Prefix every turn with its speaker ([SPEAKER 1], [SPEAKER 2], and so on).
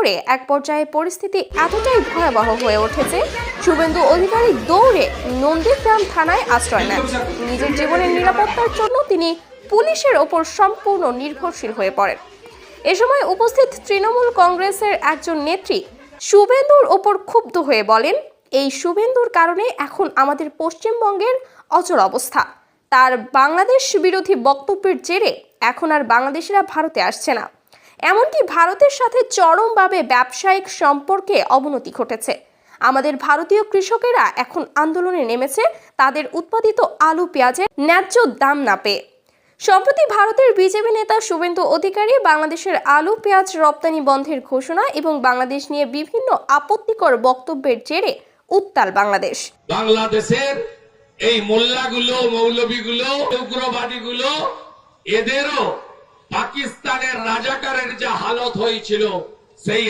[SPEAKER 1] করে এক পর্যায়ে পরিস্থিতি এতটাই ভয়াবহ হয়ে উঠেছে, শুভেন্দু অধিকারী দৌড়ে নন্দীগ্রাম থানায় আশ্রয় নেন। নিজের জীবনের নিরাপত্তার জন্য তিনি পুলিশের ওপর সম্পূর্ণ নির্ভরশীল হয়ে পড়েন। এ সময় উপস্থিত তৃণমূল কংগ্রেসের একজন নেত্রী শুভেন্দুর ওপর ক্ষুব্ধ হয়ে বলেন, এই শুভেন্দুর কারণে এখন আমাদের পশ্চিমবঙ্গের অচল অবস্থা। তার বাংলাদেশ বিরোধী বক্তব্যের জেরে এখন আর বাংলাদেশিরা ভারতে আসছে না। এমনকি ভারতের সাথে চরমভাবে ব্যবসায়িক সম্পর্কে অবনতি ঘটেছে। আমাদের ভারতীয় কৃষকেরা এখন আন্দোলনে নেমেছে, তাদের উৎপাদিত আলু, পেঁয়াজের ন্যায্য দাম না পেয়ে। সম্প্রতি ভারতের বিজেপি নেতা শুভেন্দু অধিকারী বাংলাদেশের আলু, পেঁয়াজ রপ্তানি বন্ধের ঘোষণা এবং বাংলাদেশ নিয়ে বিভিন্ন আপত্তিকর বক্তব্যের জেরে উত্তাল বাংলাদেশ।
[SPEAKER 2] বাংলাদেশের এই মোল্লাগুলো মৌলবীগুলো উগ্রবাদীগুলো এদেরও রাজাকারের যা হালত হয়েছিল সেই